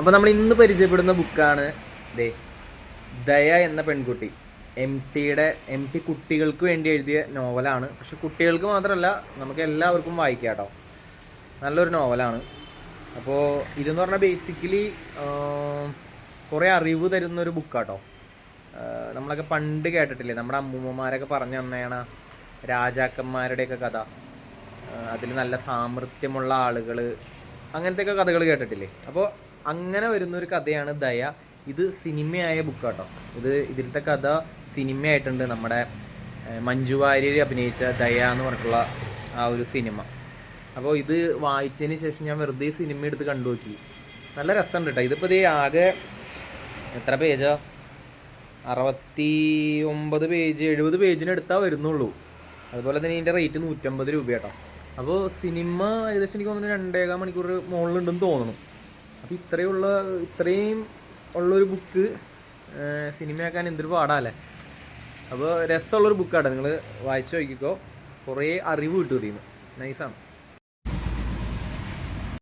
അപ്പോൾ നമ്മൾ ഇന്ന് പരിചയപ്പെടുന്ന ബുക്കാണ് ദേ ദയ എന്ന പെൺകുട്ടി. എം ടിയുടെ എം ടി കുട്ടികൾക്ക് വേണ്ടി എഴുതിയ നോവലാണ്. പക്ഷെ കുട്ടികൾക്ക് മാത്രമല്ല നമുക്ക് എല്ലാവർക്കും വായിക്കാം കേട്ടോ. നല്ലൊരു നോവലാണ്. അപ്പോൾ ഇതെന്ന് പറഞ്ഞാൽ ബേസിക്കലി കുറേ അറിവ് തരുന്നൊരു ബുക്കാട്ടോ. നമ്മളൊക്കെ പണ്ട് കേട്ടിട്ടില്ലേ നമ്മുടെ അമ്മൂമ്മമാരൊക്കെ പറഞ്ഞു തന്നെയാണ് രാജാക്കന്മാരുടെയൊക്കെ കഥ. അതിൽ നല്ല സാമർത്ഥ്യമുള്ള ആളുകൾ അങ്ങനത്തെയൊക്കെ കഥകൾ കേട്ടിട്ടില്ലേ? അപ്പോൾ അങ്ങനെ വരുന്ന ഒരു കഥയാണ് ദയ. ഇത് സിനിമയായ ബുക്കാട്ടോ. ഇത് ഇതിലത്തെ കഥ സിനിമയായിട്ടുണ്ട് നമ്മുടെ മഞ്ജു വാര്യർ അഭിനയിച്ച ദയ എന്ന് പറഞ്ഞിട്ടുള്ള ആ ഒരു സിനിമ. അപ്പോൾ ഇത് വായിച്ചതിന് ശേഷം ഞാൻ വെറുതെ സിനിമ എടുത്ത് കണ്ടു നോക്കി. നല്ല രസമുണ്ട് കേട്ടോ ഇതിപ്പോൾ ഇത് ആകെ എത്ര പേജാ? അറുപത്തി ഒമ്പത് പേജ് എഴുപത് പേജിന് എടുത്താൽ വരുന്നുള്ളൂ. അതുപോലെ തന്നെ ഇതിന്റെ റേറ്റ് നൂറ്റമ്പത് രൂപ കേട്ടോ അപ്പോൾ സിനിമ ഏകദേശം എനിക്ക് തോന്നുന്നു രണ്ടേകാൽ മണിക്കൂർ മുകളിലുണ്ടെന്ന് തോന്നുന്നു. അപ്പോൾ ഇത്രയുള്ള ഇത്രയും ഉള്ളൊരു ബുക്ക് സിനിമയാക്കാൻ എന്തൊരു പാടാല്ലേ? അപ്പോൾ രസമുള്ളൊരു ബുക്കാണ് നിങ്ങൾ വായിച്ചു നോക്കിക്കോ. കുറേ അറിവ് കിട്ടും ഇതിൽ നിന്ന്. നൈസാണ്